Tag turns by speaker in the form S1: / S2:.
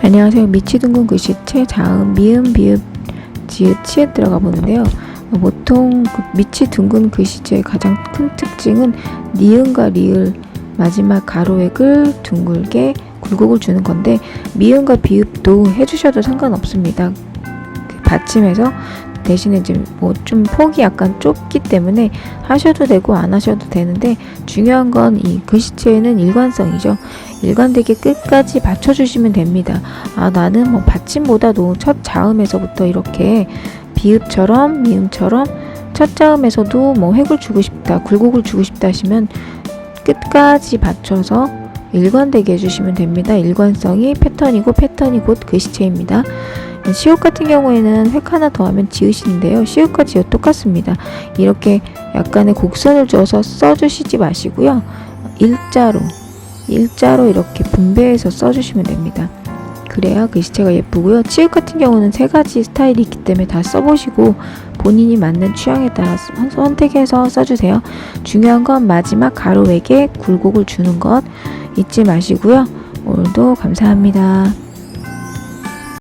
S1: 안녕하세요. 미치둥근 글씨체 자음 미음 비읍 지읒 치읒 들어가 보는데요. 어, 보통 그 미치 둥근 글씨체의 가장 큰 특징은 니은과 리을 마지막 가로액을 둥글게 굴곡을 주는 건데 미음과 비읍도 해주셔도 상관없습니다. 그 받침해서 대신에 이제 뭐 좀 폭이 약간 좁기 때문에 하셔도 되고 안 하셔도 되는데 중요한 건 이 글씨체에는 일관성이죠. 일관되게 끝까지 받쳐주시면 됩니다. 아 나는 뭐 받침보다도 첫 자음에서부터 이렇게 비읍처럼 미음처럼 첫 자음에서도 뭐 획을 주고 싶다 굴곡을 주고 싶다 하시면 끝까지 받쳐서 일관되게 해주시면 됩니다. 일관성이 패턴이고 패턴이 곧 글씨체입니다. 시옷 같은 경우에는 획 하나 더하면 지읒인데요. 시옷과 지읒 똑같습니다. 이렇게 약간의 곡선을 줘서 써주시지 마시고요. 일자로 일자로 이렇게 분배해서 써주시면 됩니다. 그래야 글씨체가 예쁘고요. 치읓 같은 경우는 세 가지 스타일이 있기 때문에 다 써보시고 본인이 맞는 취향에 따라 선- 선택해서 써주세요. 중요한 건 마지막 가로액에 굴곡을 주는 것 잊지 마시고요. 오늘도 감사합니다.